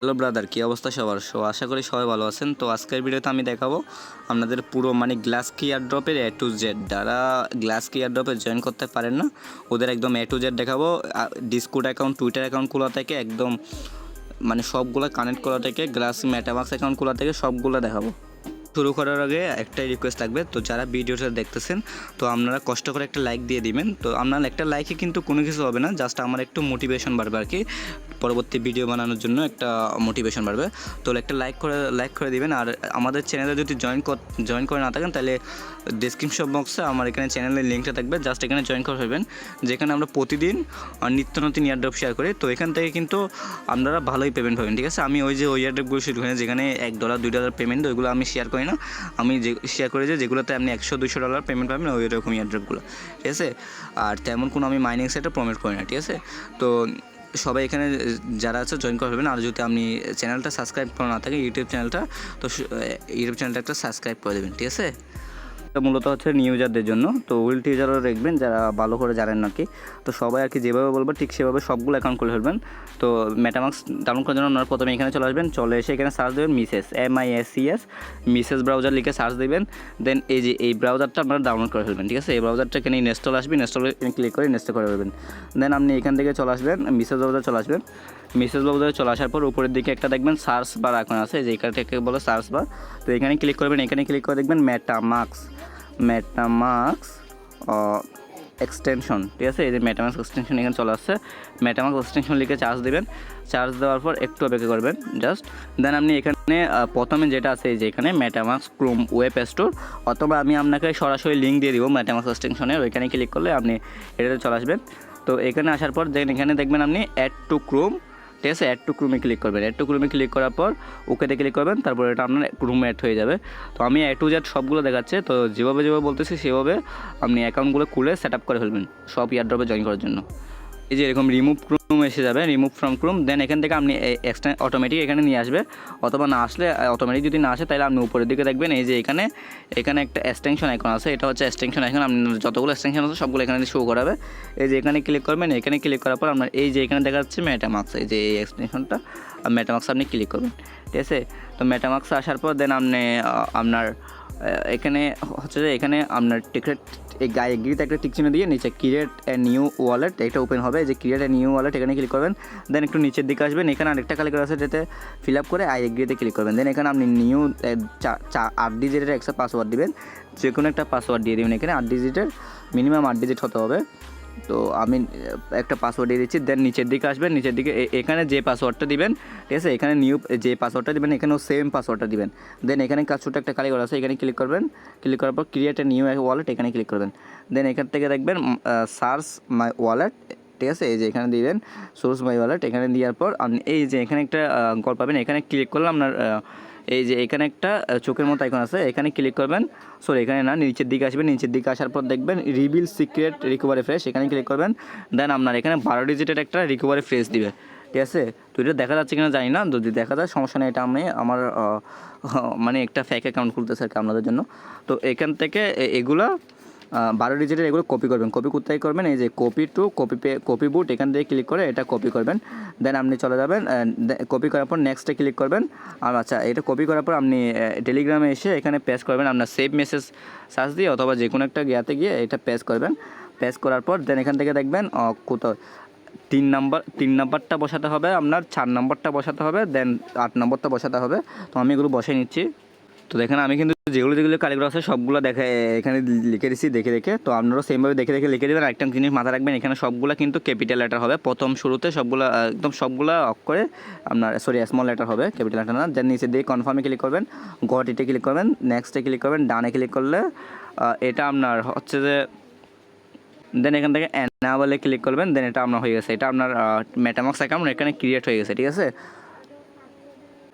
Hello brother, কী অবস্থা সবার? So আশা করি সবাই ভালো আছেন। তো আজকের ভিডিওতে আমি দেখাবো আপনাদের পুরো মানে গ্লাস কি ড্রপের এ টু জেড যারা গ্লাস কি ড্রপে জয়েন করতে পারেন না, ওদের একদম এ টু জেড দেখাবো। ডিসকুট অ্যাকাউন্ট টুইটার অ্যাকাউন্ট খোলা থেকে একদম মানে সবগুলো কানেক্ট করা থেকে গ্লাস অ্যাকাউন্ট খোলা থেকে সবগুলো দেখাবো। শুরু করার আগে একটাই রিকোয়েস্ট থাকবে, তো যারা ভিডিওটা দেখতেছেন, তো আপনারা কষ্ট করে একটা লাইক দিয়ে দিবেন। তো আপনার একটা লাইকে কিন্তু কোনো কিছু হবে না জাস্ট আমার একটু মোটিভেশন বাড়বে আর কি। পরবর্তী ভিডিও বানানোর জন্য একটা মোটিভেশন বাড়বে। তো একটা লাইক করে লাইক করে দিবেন। আর আমাদের চ্যানেলে যদি জয়েন জয়েন করে না থাকেন, তাহলে ডিসক্রিপশন বক্সে আমার এখানে চ্যানেলের লিঙ্কটা থাকবে। জাস্ট এখানে জয়েন করে ফেলবেন। যেখানে আমরা প্রতিদিন নিত্য নতুন ইয়ারড্রপ শেয়ার করি। তো এখান থেকে কিন্তু আপনারা ভালোই পেমেন্ট পাবেন, ঠিক আছে? আমি ওই যে ওই ইয়ারড্রপগুলো শুরু করি যেখানে এক ডলার দুই ডলার পেমেন্ট ওইগুলো আমি শেয়ার করি না। আমি যে শেয়ার করি যে, যেগুলোতে আপনি একশো দুশো ডলার পেমেন্ট পাবেন, ওই রকম ইয়ারড্রপগুলো ঠিক আছে? আর তেমন কোনো আমি মাইনিং সেটে প্রমোট করি না, ঠিক আছে? তো সবাই এখানে, যারা আছে জয়েন করে ফেলবেন। আর যদি আপনি চ্যানেলটা সাবস্ক্রাইব করা না থাকে ইউটিউব চ্যানেলটা তো ইউটিউব চ্যানেলটা একটা সাবস্ক্রাইব করে দেবেন, ঠিক আছে? এটা মূলত হচ্ছে নিউ ইউজারদের জন্য। তো উইল টিউজারও দেখবেন যারা ভালো করে জানেন নাকি, তো সবাই আর কি যেভাবে বলব ঠিক সেভাবে সবগুলো অ্যাকাউন্ট খুলে ফেলবেন। তো মেটামাক্স ডাউনলোড করার জন্য আপনারা প্রথমে এখানে চলে আসবেন, চলে এসে এখানে সার্চ দেবেন Mrs M I S C S Mrs browser লিখে সার্চ দেবেন দেন এই যে এই ব্রাউজারটা আপনারা ডাউনলোড করে ফেলবেন, ঠিক আছে? এই ব্রাউজারটা এখানে ইনস্টল আসবে ইনস্টল ক্লিক করে ইনস্টল করে ফেলবেন। দেন আপনি এখান থেকে চলে আসবেন মিসেস ব্রাউজার চলে আসবেন। মিসেস ব্রাউজারে চলে আসার পর উপরের দিকে একটা দেখবেন সার্চ বার এখন আছে যে থেকে বলে সার্চ বার। তো এখানে ক্লিক করবেন, এখানে ক্লিক করে দেখবেন মেটামাক্স মেটামাক্স এক্সটেনশন ঠিক আছে? এই যে মেটামাক্স এক্সটেনশন এখানে চলে আসছে। মেটামাক্স এক্সটেনশন লিখে চার্জ দেবেন। চার্জ দেওয়ার পর একটু অপেক্ষা করবেন জাস্ট দেন আপনি এখানে প্রথমে যেটা আছে, এই যে এখানে মেটামাক্স ক্রোম ওয়েব স্টোর অথবা আমি আপনাকে সরাসরি লিঙ্ক দিয়ে দিব মেটামাক্স এক্সটেনশনের ওইখানে ক্লিক করলে আপনি এটাতে চলে আসবেন। তো এখানে আসার পর দেখেন, এখানে দেখবেন আপনি অ্যাড টু ক্রোম ঠিক আছে? অ্যাড টু ক্রুমে ক্লিক করবেন। অ্যাড টু ক্রুমে ক্লিক করার পর ওকেতে ক্লিক করবেন, তারপর এটা আপনার ক্রুমে অ্যাড হয়ে যাবে। তো আমি অ্যাড টু জ্যাড সবগুলো দেখাচ্ছে। তো যেভাবে যেভাবে বলতেছি, সেভাবে আপনি অ্যাকাউন্টগুলো খুলে সেট আপ করে ফেলবেন, সব ইয়ার ড্রপে জয়েন করার জন্য। এই যে এরকম রিমুভ ক্রুম এসে যাবে রিমুভ ফ্রম ক্রুম দেন এখান থেকে আপনি এক্সট্রা অটোমেটিক এখানে নিয়ে আসবে। অথবা না আসলে অটোমেটিক যদি না আসে, তাহলে আপনি উপরের দিকে দেখবেন, এই যে এখানে এখানে একটা এক্সটেনশন আইকন আছে। এটা হচ্ছে এক্সটেনশন আইকন আপনি যতগুলো এক্সটেনশন আছে, সবগুলো এখানে শো করাবে। এই যে এখানে ক্লিক করবেন, এখানে ক্লিক করার পর আপনার এই যে এখানে দেখা যাচ্ছে মেটামাক্স এই যে এই এক্সটেনশনটা মেটামাক্স আপনি ক্লিক করবেন। ঠিক আছে? তো মেটামাক্স আসার পর দেন আপনি আপনার এখানে হচ্ছে যে এখানে আপনার টিকেট এই গায়ে এগ্রিতে একটা টিক চিহ্ন দিয়ে নিচে ক্রিয়েট এ নিউ ওয়ালেট এটা ওপেন হবে যে ক্রিয়েট এ নিউ ওয়ালেট এখানে ক্লিক করবেন দেন একটু নিচের দিকে আসবেন, এখানে আরেকটা কালিকার আছে যেতে ফিল আপ করে আই এগ্রিতে ক্লিক করবেন দেন এখানে আপনি নিউ আট ডিজিটের একটা পাসওয়ার্ড দিবেন যে কোনো একটা পাসওয়ার্ড দিয়ে দেবেন এখানে, আট ডিজিটের মিনিমাম আট ডিজিট হতে হবে। তো আমি একটা পাসওয়ার্ড দিয়ে দিচ্ছি দেন নিচের দিকে আসবেন, নিচের দিকে এখানে যে পাসওয়ার্ডটা দিবেন, ঠিক আছে? এখানে নিউ যে পাসওয়ার্ডটা দিবেন, এখানেও সেম পাসওয়ার্ডটা দিবেন। দেন এখানে কাজ ছোটো একটা কালি করা আছে, এখানে ক্লিক করবেন ক্লিক করার পর ক্রিয়েট এ নিউ ওয়ালেট এখানে ক্লিক করবেন। দেন এখান থেকে দেখবেন সার্চ মাই ওয়ালেট ঠিক আছে? এই যে এখানে দিবেন সোর্স মাই ওয়ালেট এখানে দেওয়ার পর এই যে এখানে একটা কল পাবেন, এখানে ক্লিক করলে আপনার এই যে এখানে একটা চোখের মতো আইকন আছে, এখানে ক্লিক করবেন সরি এখানে না, নিচের দিকে আসবেন নিচের দিকে আসার পর দেখবেন রিবিল সিক্রেট রিকভারি ফ্রেশ এখানে ক্লিক করবেন দেন আপনার এখানে বারো ডিজিটের একটা রিকভারি ফ্রেশ দিবে, ঠিক আছে? তো এটা দেখা যাচ্ছে কিনা জানি না, যদি দেখা যায়, সমস্যা নেই, এটা আমি আমার মানে একটা ফ্যাক অ্যাকাউন্ট খুলতেছে আর কি আপনাদের জন্য। তো এখান থেকে এগুলা বারো ডিজিটের এগুলো কপি করবেন। কপি কোথায় করবেন? এই যে কপি টু কপি পে কপি বুট এখান থেকে ক্লিক করে এটা কপি করবেন। দেন আপনি চলে যাবেন কপি করার পর নেক্সটে ক্লিক করবেন। আর আচ্ছা এটা কপি করার পর আপনি টেলিগ্রামে এসে এখানে পেস্ট করবেন। আপনার সেভ মেসেজ সার্চ দিয়ে অথবা যে কোনো একটা গিয়াতে গিয়ে এটা পেস্ট করবেন। পেস্ট করার পর দেন এখান থেকে দেখবেন কোথাও তিন নাম্বার তিন নাম্বারটা বসাতে হবে আপনার, চার নাম্বারটা বসাতে হবে দেন আট নম্বরটা বসাতে হবে। তো আমি এগুলো বসে নিচ্ছি। তো দেখেন আমি কিন্তু যেগুলো যেগুলো কারিগর আছে, সবগুলো দেখে, এখানে লিখে দিচ্ছি দেখে দেখে। তো আপনারাও সেমভাবে দেখে দেখে লিখে দেবেন। একটা জিনিস মাথায় রাখবেন, এখানে সবগুলো কিন্তু ক্যাপিটাল লেটার হবে। প্রথম শুরুতে সবগুলো, একদম সবগুলো অক্ষরে আপনার সরি স্মল লেটার হবে ক্যাপিটাল লেটার না। দেন নিচে দিয়ে কনফার্মে ক্লিক করবেন গটিতে ক্লিক করবেন নেক্সটে ক্লিক করবেন ডানে ক্লিক করলে এটা আপনার হচ্ছে যে দেন এখান থেকে অ্যানাবলে ক্লিক করবেন দেন এটা আপনার হয়ে গেছে। এটা আপনার মেটামাক্স অ্যাকাউন্ট এখানে ক্রিয়েট হয়ে গেছে, ঠিক আছে?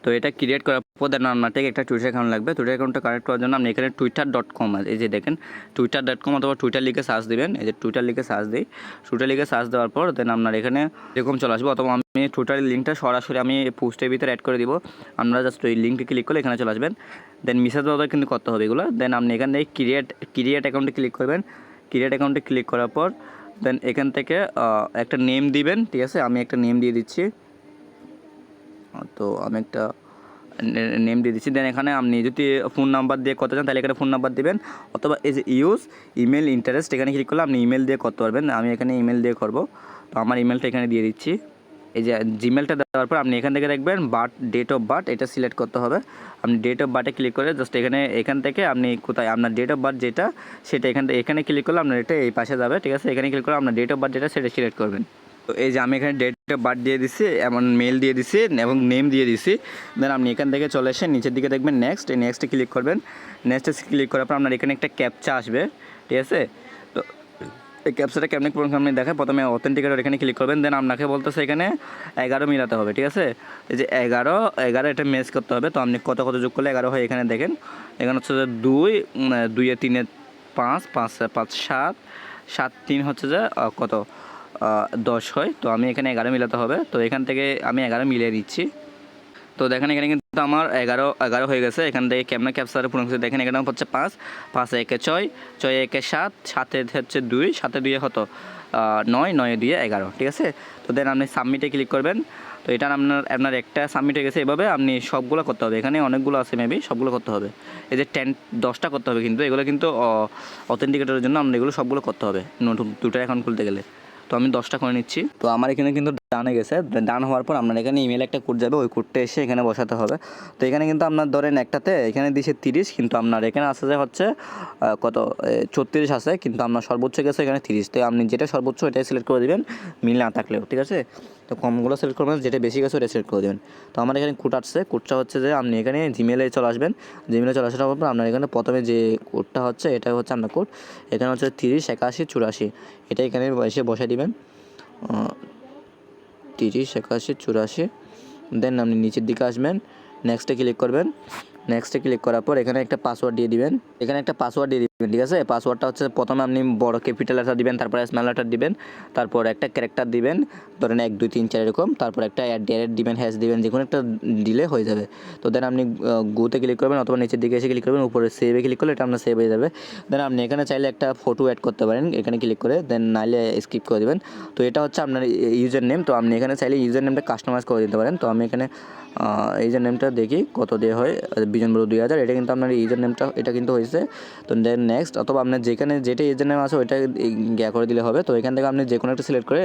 তো এটা ক্রিয়েট করার পর দেন আপনার থেকে একটা টুইটার অ্যাকাউন্ট লাগবে। টুইটার অ্যাকাউন্টটা কানেক্ট করার জন্য আপনি এখানে টুইটার ডট কম এই যে দেখেন টুইটার ডট কম অথবা টুইটার লিখে সার্চ দেবেন। এই যে টুইটার লিখে সার্চ দিই। টুইটার লিখে সার্চ দেওয়ার পর দেন আপনার এখানে এরকম চলে আসবে। অথবা আমি টুইটারের লিঙ্কটা সরাসরি আমি পোস্টের ভিতরে অ্যাড করে দিব। আপনারা জাস্ট ওই লিঙ্কে ক্লিক করলে এখানে চলে আসবেন। দেন মিসেজ বাবা কিন্তু করতে হবে এগুলো। দেন আপনি এখান ক্রিয়েট ক্রিয়েট অ্যাকাউন্টে ক্লিক করবেন। ক্রিয়েট অ্যাকাউন্টে ক্লিক করার পর দেন এখান থেকে একটা নেম দিবেন। ঠিক আছে? আমি একটা নেম দিয়ে দিচ্ছি। তো আমি একটা নেম দিয়ে দিচ্ছি। দেন এখানে আপনি যদি ফোন নাম্বার দিয়ে করতে চান, তাহলে এখানে ফোন নাম্বার দেবেন। অথবা যে ইউজ ইমেল ইন্টারেস্ট এখানে ক্লিক করলে আপনি ইমেল দিয়ে করতে পারবেন, আমি এখানে ইমেল দিয়ে করব। তো আমার ইমেলটা এখানে দিয়ে দিচ্ছি। এই যে জিমেলটা দেওয়ার পর আপনি এখান থেকে দেখবেন বার্থ ডেট অফ বার্থ এটা সিলেক্ট করতে হবে। আপনি ডেট অফ বার্থে ক্লিক করে জাস্ট এখানে, এখান থেকে আপনি কোথায়, আপনার ডেট অফ বার্থ যেটা, সেটা এখান থেকে, এখানে ক্লিক করলে আপনার এটা এই পাশে যাবে, ঠিক আছে? এখানে ক্লিক করে আপনার ডেট অফ বার্থ যেটা, সেটা সিলেক্ট করবেন। তো এই যে আমি এখানে ডেট বার্থ দিয়ে দিচ্ছি এমন মেল দিয়ে দিচ্ছি এবং নেম দিয়ে দিচ্ছি দেন আপনি এখান থেকে চলে এসে নিচের দিকে দেখবেন নেক্সট এই নেক্সটে ক্লিক করবেন। নেক্সটে ক্লিক করার পর আপনার এখানে একটা ক্যাপচা আসবে, ঠিক আছে? তো এই ক্যাপচাটা কেমনি আপনি দেখেন, প্রথমে অথেন্টিকেটর এখানে ক্লিক করবেন দেন আপনাকে বলতেছে এখানে এগারো মিলাতে হবে, ঠিক আছে? এই যে এগারো এগারো এটা ম্যাচ করতে হবে, তো আপনি কত কত যোগ করলে এগারো হয় এখানে দেখেন। এখানে হচ্ছে যে দুই দুইয়ে তিনে পাঁচ পাঁচ পাঁচ সাত সাত তিন হচ্ছে যে কত? দশ হয়। তো আমি এখানে এগারো মিলাতে হবে। তো এখান থেকে আমি এগারো মিলিয়ে দিচ্ছি। তো দেখেন এখানে কিন্তু আমার এগারো এগারো হয়ে গেছে। এখান থেকে ক্যামেরা ক্যাপচারে পূরণ করছে দেখেন এখানে হচ্ছে পাঁচ। পাঁচ, একে ছয়। ছয়, একে সাত। সাতে হচ্ছে দুই। সাতে দুইয়ে হতো নয়। নয় দুইয়ে এগারো। ঠিক আছে? তো দেন আপনি সাবমিটে ক্লিক করবেন। তো এটা আপনার আপনার একটা সাবমিট হয়ে গেছে। এভাবে আপনি সবগুলো করতে হবে। এখানে অনেকগুলো আছে মেবি সবগুলো করতে হবে। এই যে টেন দশটা করতে হবে কিন্তু। এগুলো কিন্তু অথেন্টিকেটরের জন্য আমরা এগুলো সবগুলো করতে হবে। নতুন দুটো অ্যাকাউন্ট খুলতে গেলে। তো আমি দশটা করে নিচ্ছি। তো আমার এখানে কিন্তু ডান গেছে ডান হওয়ার পর আপনার এখানে ইমেল একটা কোড যাবে, ওই কোডটা এসে এখানে বসাতে হবে। তো এখানে কিন্তু আপনার ধরেন একটাতে এখানে দিছে তিরিশ, কিন্তু আপনার এখানে আছে যে হচ্ছে কত ছত্রিশ আছে, কিন্তু আপনার সর্বোচ্চ গেছে এখানে তিরিশ। তো আপনি যেটা সর্বোচ্চ এটাই সিলেক্ট করে দেবেন, মিল না থাকলেও, ঠিক আছে? তো কমগুলো সিলেক্ট করবেন, যেটা বেশি গেছে ওটা সিলেক্ট করে দেবেন। তো আমার এখানে কোড আসছে, কোডটা হচ্ছে যে আপনি এখানে জিমেলে চলে আসবেন। জিমেলে চলে আসার পর আপনার এখানে প্রথমে যে কোডটা হচ্ছে, এটা হচ্ছে আপনার কোড। এখানে হচ্ছে তিরিশ, একাশি, চুরাশি, এটা এখানে এসে বসে দিবেন। তিরিশ একাশি চুরাশি দেন আপনি নিচের দিকে আসবেন নেক্সটে ক্লিক করবেন। নেক্সটে ক্লিক করার পর এখানে একটা পাসওয়ার্ড দিয়ে দিবেন। এখানে একটা পাসওয়ার্ড দিয়ে ঠিক আছে? পাসওয়ার্ডটা হচ্ছে প্রথমে আপনি বড় ক্যাপিটাল লেটার দিবেন, তারপরে স্মল লেটার দিবেন, তারপর একটা ক্যারেক্টার দিবেন, ধরেন এক, দুই, তিন, চার এরকম, তারপর একটা অ্যাট ডেট দিবেন হ্যাশ দিবেন, যে কোনো একটা দিলে হয়ে যাবে। তো দেন আপনি গুতে ক্লিক করবেন অথবা নিচের দিকে এসে ক্লিক করবেন, উপরে সেভে ক্লিক করলে এটা আপনার সেভ হয়ে যাবে। দেন আপনি এখানে চাইলে একটা ফটো অ্যাড করতে পারেন, এখানে ক্লিক করে দেন নাইলে স্কিপ করে দেবেন। তো এটা হচ্ছে আপনার ইউজার নেম তো আপনি এখানে চাইলে ইউজার নেমটা কাস্টমাইজ করে দিতে পারেন। তো আমি এখানে ইউজার নেমটা দেখি, কত দিয়ে হয়, বিজন বড় দুই হাজার, এটা কিন্তু আপনার ইউজার নেমটা এটা কিন্তু হয়েছে। তো দেন নেক্সট অথবা আপনার যেখানে যেটা ইউজার নেম আছে ওইটা গ্যা করে দিলে হবে। তো এখান থেকে আপনি যে কোনো একটা সিলেক্ট করে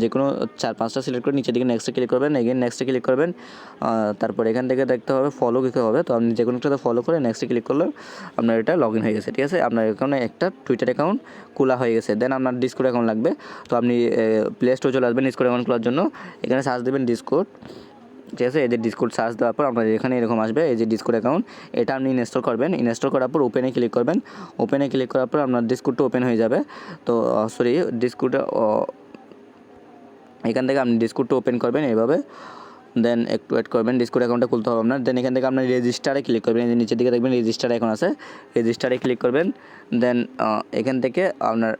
যে কোনো চার পাঁচটা সিলেক্ট করে নিচের দিকে নেক্সটে ক্লিক করবেন এগেন নেক্সটে ক্লিক করবেন। তারপর এখান থেকে দেখতে হবে ফলো দিতে হবে। তো আপনি যে কোনো একটাতে ফলো করে নেক্সটে ক্লিক করলে আপনার এটা লগ ইন হয়ে গেছে, ঠিক আছে? আপনার এখানে একটা টুইটার অ্যাকাউন্ট খোলা হয়ে গেছে। দেন আপনার ডিসকোড অ্যাকাউন্ট লাগবে। তো আপনি প্লে স্টোরে চলে আসবেন ডিসকোড অ্যাকাউন্ট খোলার জন্য। এখানে সার্চ দেবেন ডিসকোড ঠিক আছে এদের ডিসকোড সার্চ দেওয়ার পর আপনার এখানে এরকম আসবে, এই যে ডিসকোড অ্যাকাউন্ট এটা আপনি ইনস্টল করবেন। ইনস্টল করার পর ওপেনে ক্লিক করবেন। ওপেনে ক্লিক করার পর আপনার ডিসকোডটা ওপেন হয়ে যাবে। তো সরি ডিসকোডটা এখান থেকে আপনি ডিসকোডটা ওপেন করবেন এইভাবে। দেন একটু ওয়েট করবেন ডিসকোড অ্যাকাউন্টটা খুলতে হবে আপনার। দেন এখান থেকে আপনার রেজিস্টারে ক্লিক করবেন। এই যে নিচের দিকে দেখবেন রেজিস্টার এখন আছে। রেজিস্টারে ক্লিক করবেন। দেন এখান থেকে আপনার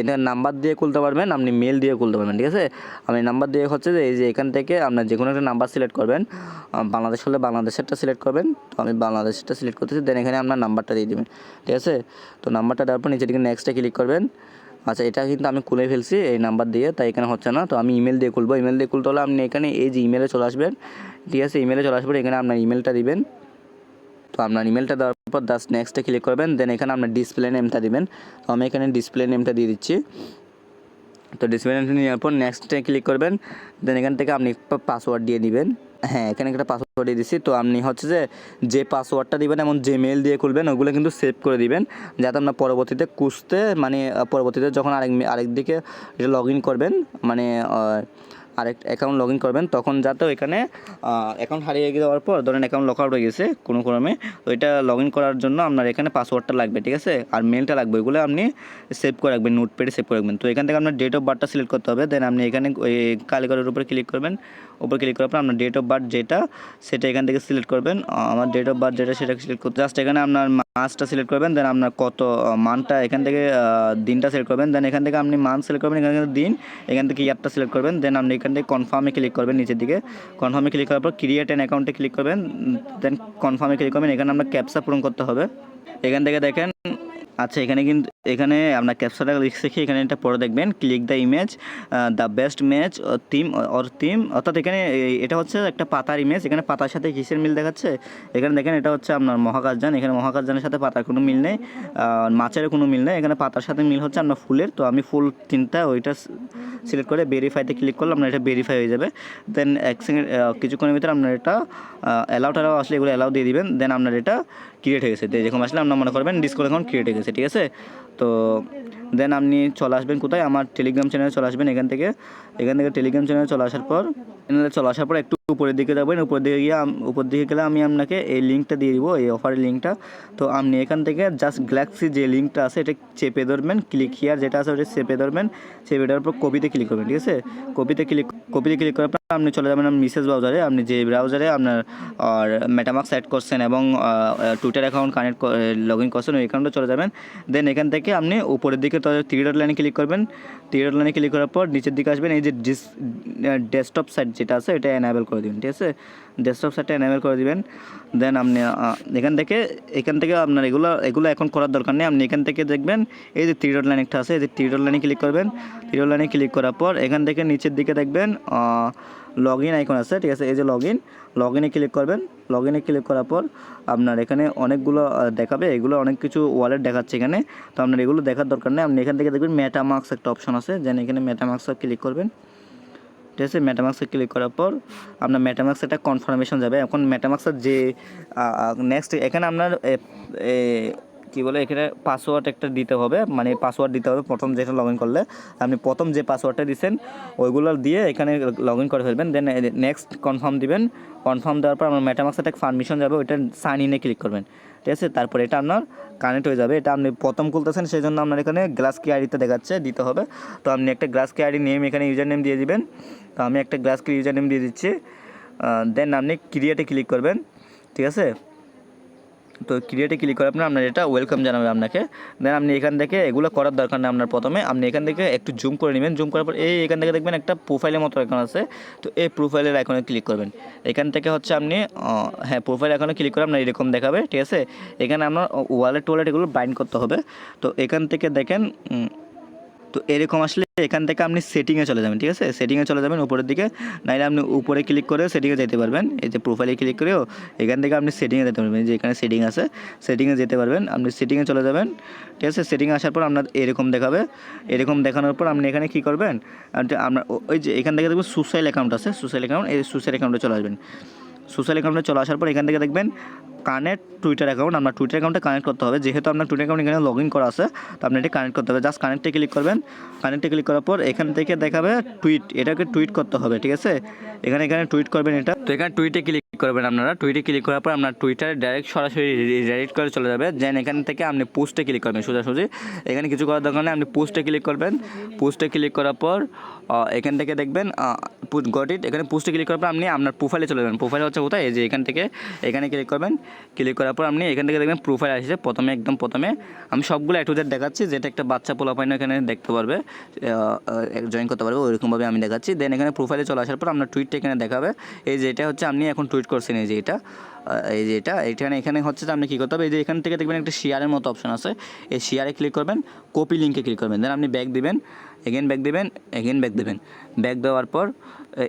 এটা নাম্বার দিয়ে খুলতে পারবেন, আপনি মেল দিয়ে খুলতে পারবেন, ঠিক আছে? আপনি নাম্বার দিয়ে হচ্ছে যে, এই যে এখান থেকে আপনার যে কোনো একটা নাম্বার সিলেক্ট করবেন বাংলাদেশ হলে বাংলাদেশেরটা সিলেক্ট করবেন, তো আমি বাংলাদেশটা সিলেক্ট করতেছি দেন এখানে আপনার নাম্বারটা দিয়ে দেবেন, ঠিক আছে? তো নাম্বারটা দেওয়ার পর নিচের দিকে নেক্সটে ক্লিক করবেন আচ্ছা এটা কিন্তু আমি খুলে ফেলছি, এই নাম্বার দিয়ে, তাই এখানে হচ্ছে না, তো আমি ইমেল দিয়ে খুলবো ইমেল দিয়ে খুলতে হলে আপনি এখানে এই যে ইমেলে চলে আসবেন, ঠিক আছে? ইমেলে চলে আসবেন এখানে আপনার ইমেলটা দিবেন তো আপনার ইমেলটা দেওয়ার পর জাস্ট নেক্সটে ক্লিক করবেন দেন এখানে আপনার ডিসপ্লে নেমটা দিবেন। তো আমি এখানে ডিসপ্লে নেমটা দিয়ে দিচ্ছি। তো ডিসপ্লে নেমটা নেওয়ার পর নেক্সটে ক্লিক করবেন দেন এখান থেকে আপনি পাসওয়ার্ড দিয়ে দিবেন। হ্যাঁ এখানে একটা পাসওয়ার্ড দিয়ে দিচ্ছি। তো আপনি হচ্ছে যে যে পাসওয়ার্ডটা দিবেন এমন যে মেল দিয়ে খুলবেন, ওগুলো কিন্তু সেভ করে দিবেন, যাতে আপনার পরবর্তীতে কুসতে মানে পরবর্তীতে যখন আরেক আরেক দিকে লগ ইন করবেন মানে আরেক অ্যাকাউন্ট লগ ইন করবেন, তখন যাতে ওইখানে অ্যাকাউন্ট হারিয়ে যাওয়ার পর, ধরেন অ্যাকাউন্ট লক আউট হয়ে গেছে কোনো ক্রমে, ওইটা লগ ইন করার জন্য আপনার এখানে পাসওয়ার্ডটা লাগবে, ঠিক আছে? আর মেলটা লাগবে, ওইগুলো আপনি সেভ করে রাখবেন নোট পেডে সেভ করে রাখবেন। তো এখান থেকে আপনার ডেট অফ বার্থটা সিলেক্ট করতে হবে দেন আপনি এখানে, ওই কালিগড়ের উপরে ক্লিক করবেন উপরে ক্লিক করার পর আপনার ডেট অফ বার্থ যেটা, সেটা এখান থেকে সিলেক্ট করবেন। আমার ডেট অফ বার্থ যেটা, সেটা সিলেক্ট করতে জাস্ট এখানে আপনার মাসটা সিলেক্ট করবেন দেন আপনার কত মানটা এখান থেকে দিনটা সিলেক্ট করবেন। দেন এখান থেকে আপনি মান সিলেক্ট করবেন, এখান থেকে দিন, এখান থেকে ইয়ারটা সিলেক্ট করবেন। দেন আপনি এখান থেকে কনফার্মে ক্লিক করবেন নিচের দিকে। কনফার্মে ক্লিক করার পর ক্রিয়েট অ্যান অ্যাকাউন্টে ক্লিক করবেন। দেন কনফার্মে ক্লিক করবেন। এখানে আপনার ক্যাপসা পূরণ করতে হবে। এখান থেকে দেখেন আচ্ছা এখানে কিন্তু, এখানে আপনার ক্যাপচারটা কি এখানে এটা পরে দেখবেন click the image the best match theme or theme অর্থাৎ এখানে এটা হচ্ছে একটা পাতার ইমেজ এখানে পাতার সাথে কিসের মিল দেখাচ্ছে? এখানে দেখেন, এটা হচ্ছে আপনার মহাকাশযান, এখানে মহাকাশযানের সাথে পাতার কোনো মিল নেই মাছের কোনো মিল নেই, এখানে পাতার সাথে মিল হচ্ছে আপনার ফুলের, তো আমি ফুল তিনটা ওইটা সিলেক্ট করে ভেরিফাইতে ক্লিক করলে আপনার এটা ভেরিফাই হয়ে যাবে দেন এক সেকেন্ড কিছুক্ষণের ভিতরে আপনার এটা অ্যালাউ টেলাউ আসলে এগুলো অ্যালাউ দিয়ে দিবেন দেন আপনার এটা ক্রিয়েট হয়ে গেছে। তো এরকম আসলে আপনার মনে করবেন ডিসকোড অ্যাকাউন্ট ক্রিয়েট হয়ে গেছে, ঠিক আছে? তো দেন আপনি চলে আসবেন কোথায়? আমার টেলিগ্রাম চ্যানেলে চলে আসবেন এখান থেকে। এখান থেকে টেলিগ্রাম চ্যানেলে চলে আসার পর চ্যানেলে চলে আসার পর একটু উপরের দিকে যাবেন উপর দিকে গিয়ে উপর দিকে গেলে আমি আপনাকে এই লিঙ্কটা দিয়ে দিব, এই অফারের লিঙ্কটা তো আপনি এখান থেকে জাস্ট গ্যালাক্সি যে লিঙ্কটা আছে, এটা চেপে ধরবেন ক্লিক হিয়ার যেটা আছে ওটা চেপে ধরবেন। চেপে দেওয়ার পর কপিতে ক্লিক করবেন, ঠিক আছে? কপিতে ক্লিক কপিতে ক্লিক করার আপনি চলে যাবেন মিসেস ব্রাউজারে আপনি যে ব্রাউজারে আপনার, আর মেটামার্ক অ্যাড করছেন এবং Twitter account connect log in করছেন, ওই অ্যাকাউন্টে চলে যাবেন। দেন এখান থেকে আপনি উপরের দিকে তো থ্রি ডট লাইনে ক্লিক করবেন। থ্রি ডট লাইনে ক্লিক করার পর নিচের দিকে আসবেন, এই যে ডিস ডেস্কটপ সাইট যেটা আছে এটা এনাবেল করে দিবেন, ঠিক আছে? ডেস্কটপ সাইটটা এনাবেল করে দিবেন। দেন আপনি এখান থেকে এখান থেকে আপনার এগুলো এগুলো এখন করার দরকার নেই। আপনি এখান থেকে দেখবেন, এই যে থ্রি ডট লাইন একটা আছে, এই যে থ্রি ডট লাইনে ক্লিক করবেন। থ্রি ডট লাইনে ক্লিক করার পর এখান থেকে নিচের দিকে দেখবেন লগ ইন আইকন আছে, ঠিক আছে? এই যে লগ ইন লগ ইনে ক্লিক করবেন। লগ ইনে ক্লিক করার পর আপনার এখানে অনেকগুলো দেখাবে। এগুলো অনেক কিছু ওয়ালেট দেখাচ্ছে এখানে। তো আপনার এগুলো দেখার দরকার নেই। আপনি এখান থেকে দেখবেন মেটামার্কস একটা অপশন আছে যেন এখানে মেটামার্কসে ক্লিক করবেন। ঠিক আছে? মেটামাক্সে ক্লিক করার পর আপনার মেটামাক্স একটা কনফার্মেশন যাবে। এখন মেটামাক্সের যে নেক্সট এখানে আপনার কি বলে, এখানে পাসওয়ার্ড একটা দিতে হবে। মানে পাসওয়ার্ড দিতে হবে প্রথম যেটা লগ ইন করলে। আপনি প্রথম যে পাসওয়ার্ডটা দিচ্ছেন ওইগুলো দিয়ে এখানে লগ ইন করে ফেলবেন। দেন নেক্সট কনফার্ম দিবেন। কনফার্ম দেওয়ার পর আপনার মেটামাক্সে একটা পারমিশন যাবে, ওইটা সাইন ইনে ক্লিক করবেন। ঠিক আছে? তারপর এটা আপনার কানেক্ট হয়ে যাবে। এটা আপনি প্রথম খুলতেছেন সেই জন্য আপনার এখানে গ্লাস কি আইডিতে দেখাচ্ছে, দিতে হবে। তো আপনি একটা গ্লাস কি আইডি নেম এখানে ইউজার নেম দিয়ে দিবেন। তো আমি একটা গ্লাস কি ইউজার নেম দিয়ে দিচ্ছি। দেন আপনি ক্রিয়েটে ক্লিক করবেন। ঠিক আছে? তো ক্রিয়েটে ক্লিক করে আপনার আপনার এটা ওয়েলকাম জানাবে আপনাকে। দেন আপনি এখান থেকে এগুলো করার দরকার নেই আপনার প্রথমে। আপনি এখান থেকে একটু জুম করে নেবেন। জুম করার পর এই এখান থেকে দেখবেন একটা প্রোফাইলের মতো এখন আছে। তো এই প্রোফাইলের আইকনে ক্লিক করবেন। এখান থেকে হচ্ছে আপনি হ্যাঁ প্রোফাইল আইকনে ক্লিক করে আপনার এরকম দেখাবে, ঠিক আছে? এখানে আপনার ওয়ালেট টোয়ালেট এগুলো বাইন্ড করতে হবে। তো এখান থেকে দেখেন তো এরকম আসলে এখান থেকে আপনি সেটিংয়ে চলে যাবেন, ঠিক আছে? সেটিংয়ে চলে যাবেন উপরের দিকে, নাইলে আপনি উপরে ক্লিক করে সেটিংয়ে যেতে পারবেন। এই যে প্রোফাইলে ক্লিক করেও এখান থেকে আপনি সেটিংয়ে যেতে পারবেন। যে এখানে সেটিং আছে সেটিংয়ে যেতে পারবেন। আপনি সেটিংয়ে চলে যাবেন, ঠিক আছে? সেটিংয়ে আসার পর আপনার এরকম দেখাবে। এরকম দেখানোর পর আপনি এখানে কী করবেন? আপনি- আপনার ওই যে এখান থেকে দেখবেন সুসাইল অ্যাকাউন্ট আছে। সুসাইল অ্যাকাউন্ট এই সুসাইল অ্যাকাউন্টে চলে আসবেন। সোশ্যাল অ্যাকাউন্টে চলে আসার পর এখান থেকে দেখবেন কানেক্ট টুইটার অ্যাকাউন্ট আপনার টুইটার অ্যাকাউন্টে কানেক্ট করতে হবে। যেহেতু আপনার টুইটার অ্যাকাউন্ট এখানে লগ ইন করা আছে, তো আপনি এটি কানেক্ট করতে হবে। জাস্ট কানেক্টে ক্লিক করবেন। কানেক্টে ক্লিক করার পর এখান থেকে দেখাবে টুইট এটাকে টুইট করতে হবে, ঠিক আছে? এখানে এখানে টুইট করবেন এটা। তো এখানে টুইটে ক্লিক করবেন আপনারা। টুইটে ক্লিক করার পর আপনার টুইটারে ডাইরেক্ট সরাসরি ডাইরেক্ট করে চলে যাবে। দেন এখান থেকে আপনি পোস্টে ক্লিক করবেন সোজাসুজি। এখানে কিছু করার দরকার নেই, আপনি পোস্টে ক্লিক করবেন। পোস্টে ক্লিক করার পর এখান থেকে দেখবেন গট ইট এখানে পোস্টে ক্লিক করার পর আপনি আপনার প্রোফাইলে চলে যাবেন। প্রোফাইল হচ্ছে কোথায়? এই যে এখান থেকে, এখানে ক্লিক করবেন। ক্লিক করার পর আপনি এখান থেকে দেখবেন প্রোফাইল আসছে। প্রথমে, একদম প্রথমে আমি সবগুলো একটু দেখাচ্ছি, যেটা একটা বাচ্চা পোলাপাইন এখানে দেখতে পারবে জয়েন করতে পারবে, ওইরকমভাবে আমি দেখাচ্ছি। দেন এখানে প্রোফাইলে চলে আসার পর আপনার টুইটটা এখানে দেখাবে। এই যে এটা হচ্ছে আপনি এখন টুইট করছেন, এই যে এটা এই যে এটা, এখানে এখানে হচ্ছে যে আপনি কী করতে হবে, এই যে এখান থেকে দেখবেন একটা শেয়ারের মতো অপশন আছে। এই শেয়ারে ক্লিক করবেন কপি লিঙ্কে ক্লিক করবেন। দেন আপনি ব্যাক দিবেন। এগেন ব্যাক দেবেন এগেন ব্যাক দেবেন। ব্যাক দেওয়ার পর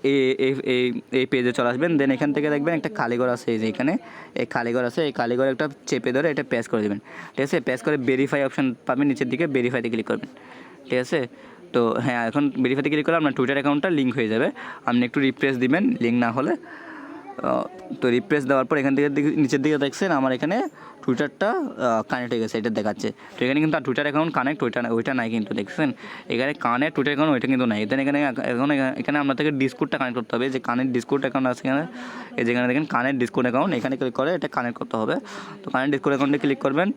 এই এই- পেজে চলে আসবেন। দেন এখান থেকে দেখবেন একটা কালীঘর আছে এই যে এখানে। এই কালীঘর আছে, এই কালীঘর একটা চেপে ধরে এটা প্রেস করে দেবেন। ঠিক আছে? প্রেস করে ভেরিফাই অপশন পাবেন, নিচের দিকে ভেরিফাইতে ক্লিক করবেন। ঠিক আছে? তো হ্যাঁ এখন ভেরিফাইতে ক্লিক করলে আপনার টুইটার অ্যাকাউন্টটা লিঙ্ক হয়ে যাবে। আপনি একটু রিপ্রেস দিবেন লিঙ্ক না হলে তো রিপ্রেস দেওয়ার পর এখান থেকে নিচের দিকে দেখছেন, আমার এখানে টুইটারটা কানেক্ট হয়ে গেছে, এটা দেখাচ্ছে। তো এখানে কিন্তু টুইটার অ্যাকাউন্ট কানেক্ট ওইটা ওইটা নাই কিন্তু, দেখছেন? এখানে কানেক্ট টুইটার অ্যাকাউন্ট ওইটা কিন্তু নাই। এখানে এখানে এখন এখানে- থেকে ডিসকোডটা কানেক্ট করতে হবে। যে কানের ডিসকোড অ্যাকাউন্ট আছে এখানে, এই যেখানে দেখেন কানের ডিসকোড অ্যাকাউন্ট এখানে ক্লিক করে এটা কানেক্ট করতে হবে। তো কানেক্ট ডিসকোড অ্যাকাউন্টে ক্লিক করবেন।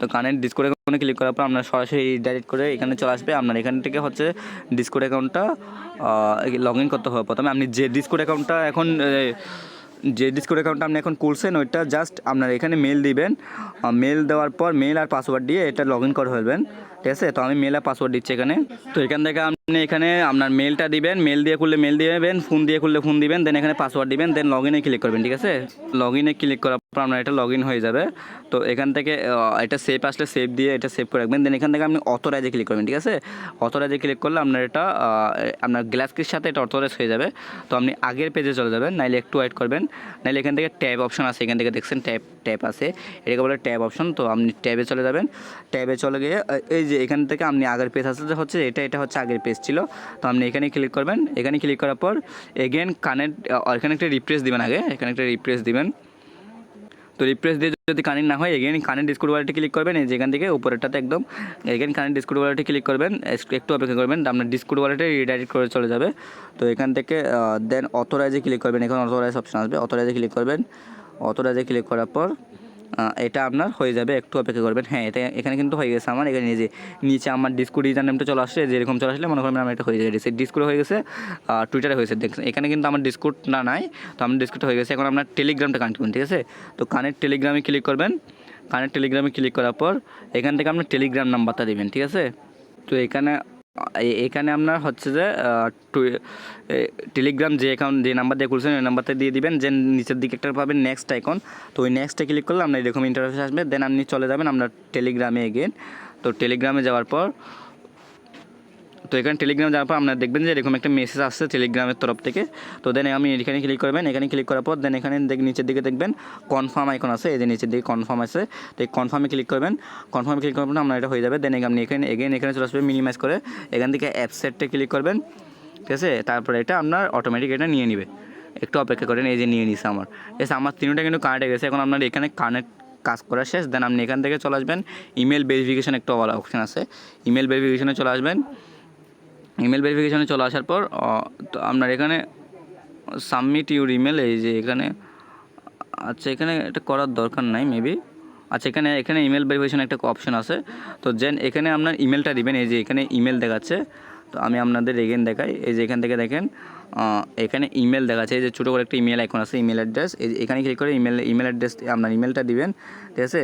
তো কানেক্ট ডিসকোড অ্যাকাউন্টে ক্লিক করার পর আপনার সরাসরি ডাইরেক্ট করে এখানে চলে আসবে। আপনার এখান থেকে হচ্ছে ডিসকোড অ্যাকাউন্টটা লগ ইন করতে হবে প্রথমে। আপনি যে ডিসকোড অ্যাকাউন্টটা এখন যে ডিসকোড অ্যাকাউন্টটা আপনি এখন করছেন ওইটা জাস্ট আপনার এখানে মেল দিবেন। মেল দেওয়ার পর মেল আর পাসওয়ার্ড দিয়ে এটা লগ ইন করে ফেলবেন। ঠিক আছে? তো আমি মেল আর পাসওয়ার্ড দিচ্ছি এখানে। তো এখান থেকে এখানে আপনার মেলটা দিবেন মেল দিয়ে খুললে মেল দিবেন ফোন দিয়ে খুললে ফোন দিবেন দেন এখানে পাসওয়ার্ড দিবেন দেন লগ ক্লিক করবেন, ঠিক আছে? লগ ইনে ক্লিক করার পর আপনার এটা লগ ইন হয়ে যাবে। তো এখান থেকে এটা সেভ আসলে সেভ দিয়ে এটা সেভ করে রাখবেন দেন এখান থেকে আপনি অথরাইজে ক্লিক করবেন, ঠিক আছে? অথরাইজে ক্লিক করলে আপনার এটা আপনার গ্লাসকির সাথে এটা অথরাইজ হয়ে যাবে। তো আপনি আগের পেজে চলে যাবেন, নাইলে একটু ওয়েট করবেন, নাইলে এখান থেকে ট্যাব অপশন আছে, এখান থেকে দেখছেন ট্যাব ট্যাব আছে। এটাকে বলে ট্যাব অপশন তো আপনি ট্যাবে চলে যাবেন। ট্যাবে চলে গিয়ে এই যে এখান থেকে আপনি আগের পেজ আছে হচ্ছে, এটা এটা হচ্ছে আগের পেজ ছিল, তো আপনি এখানে ক্লিক করবেন। এখানে ক্লিক করার পর এগেন কানেক্ট এখানে একটা রিপ্রেস দিবেন আগে, এখানে একটা রিপ্রেস দিবেন। তো রিপ্রেস দিয়ে যদি কানেক্ট না হয় এগেন কানেক্ট ডিসকুড ওয়ালেটে ক্লিক করবেন, এই যেখান থেকে উপরেরটাতে একদম এগেন কানেক্ট ডিসকুড ওয়ালেটে ক্লিক করবেন, একটু- অপেক্ষা করবেন আপনার ডিসকুড ওয়ালেটে রিডাইরেক্ট করে চলে যাবে। তো এখান থেকে দেন অথরাইজে ক্লিক করবেন, এখন অথরাইজ অপশন আসবে অথরাইজে ক্লিক করবেন। অথরাইজে ক্লিক করার পর এটা আপনার হয়ে যাবে, একটু অপেক্ষা করবেন। হ্যাঁ এটা এখানে কিন্তু হয়ে গেছে আমার, এখানে যে নিচে আমার ডিসকুড ইউজার নেমটা চলে আসছে, যেরকম চলে আসলে মনে করেন আমার এটা হয়ে গেছে ডিসকুড হয়ে গেছে আর টুইটারে হয়েছে দেখছেন, এখানে কিন্তু আমার ডিসকুড না নাই, তো আমার ডিসকুড হয়ে গেছে। এখন আপনার টেলিগ্রামটা কানেক্ট করুন, ঠিক আছে? তো কানেক্ট টেলিগ্রামে ক্লিক করবেন। কানেক্ট টেলিগ্রামে ক্লিক করার পর, এখান থেকে আপনার টেলিগ্রাম নাম্বারটা দিবেন, ঠিক আছে? তো এখানে এখানে আপনার হচ্ছে যে টেলিগ্রাম যে অ্যাকাউন্ট যে নাম্বার দিয়ে খুলছেন, ওই নাম্বারটা দিয়ে দিবেন যে নিচের দিকে একটা পাবেন নেক্সট আইকন তো ওই নেক্সটে ক্লিক করলে আপনার এরকম ইন্টারফেস আসবে দেন আপনি চলে যাবেন আপনার টেলিগ্রামে এগেন তো টেলিগ্রামে যাওয়ার পর তো এখানে টেলিগ্রাম যাওয়ার পর আপনারা দেখবেন যে এরকম একটা মেসেজ আসছে টেলিগ্রামের তরফ থেকে। তো দেন আমি এখানে ক্লিক করবেন, এখানে ক্লিক করার পর দেন এখানে দেখ নিচের দিকে দেখবেন কনফার্ম আইকন আছে। এই যে নিচের দিকে কনফার্ম আছে। তো এই কনফার্মে ক্লিক করবেন। কনফার্মে ক্লিক করবেন আপনার এটা হয়ে যাবে। দেন আপনি এখানে এগেন এখানে চলে আসবে মিনিমাইজ করে। এখান থেকে অ্যাপসেটে ক্লিক করবেন। ঠিক আছে? তারপরে এটা আপনার অটোমেটিক এটা নিয়ে নেবে। একটু অপেক্ষা করেন, এই যে নিয়ে নিছে আমার। এসে আমার তিনটা কিন্তু কানেক্ট গেছে এখন আপনার এখানে কানেক্ট কাজ করা শেষ। দেন আপনি এখান থেকে চলে আসবেন। ইমেল ভেরিফিকেশন একটা অপশন আছে। ইমেল ভেরিফিকেশনে চলে আসবেন। ইমেল ভেরিফিকেশনে চলে আসার পর তো আপনার এখানে সাবমিট ইউর ইমেল এই যে এখানে আচ্ছা এখানে এটা করার দরকার নাই মেবি আচ্ছা এখানে এখানে ইমেল ভেরিফিকেশন একটা অপশন আছে। তো যেন এখানে আপনার ইমেলটা দিবেন, এই যে এখানে ইমেল দেখাচ্ছে। তো আমি আপনাদের এগেন দেখাই। এই যে এখান থেকে দেখেন এখানে ইমেল দেখাচ্ছে। এই যে ছোটো করে একটা ইমেল এখন আছে ইমেল অ্যাড্রেস এই এখানে ক্লিক করে ইমেল ইমেল অ্যাড্রেস আপনার ইমেলটা দিবেন। ঠিক আছে?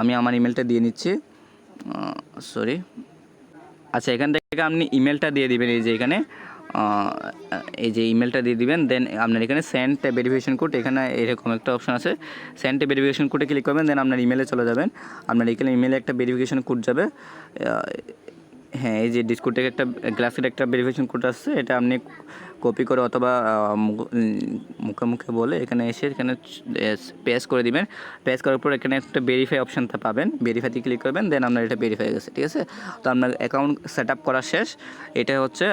আমি আমার ইমেলটা দিয়ে নিচ্ছি। সরি আচ্ছা এখান থেকে আপনি ইমেলটা দিয়ে দিবেন এই যে এখানে এই যে ইমেলটা দিয়ে দিবেন দেন আপনার এখানে সেন্ট ভেরিফিকেশন কোড এখানে এরকম একটা অপশন আছে। সেন্ট ভেরিফিকেশন কোডে ক্লিক করবেন দেন আপনার ইমেলে চলে যাবেন। আপনার এখানে ইমেলে একটা ভেরিফিকেশন কোড যাবে। হ্যাঁ এই যে ডিসকোড থেকে একটা গ্লাসের একটা ভেরিফিকেশন কোড আসছে, এটা আপনি কপি করে অথবা মুখ- মুখে বলে এখানে এসে এখানে পেস করে দিবেন। পেস করার পর এখানে একটা ভেরিফাই অপশানটা পাবেন। ভেরিফাইতে ক্লিক করবেন দেন আপনার এটা ভেরিফাই হয়ে গেছে, ঠিক আছে? তো আপনার অ্যাকাউন্ট সেট আপ করা শেষ। এটা হচ্ছে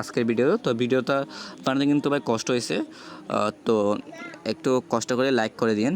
আজকের ভিডিও তো ভিডিওটা বানাতে কিন্তু ভাই কষ্ট হয়েছে তো একটু কষ্ট করে লাইক করে দিন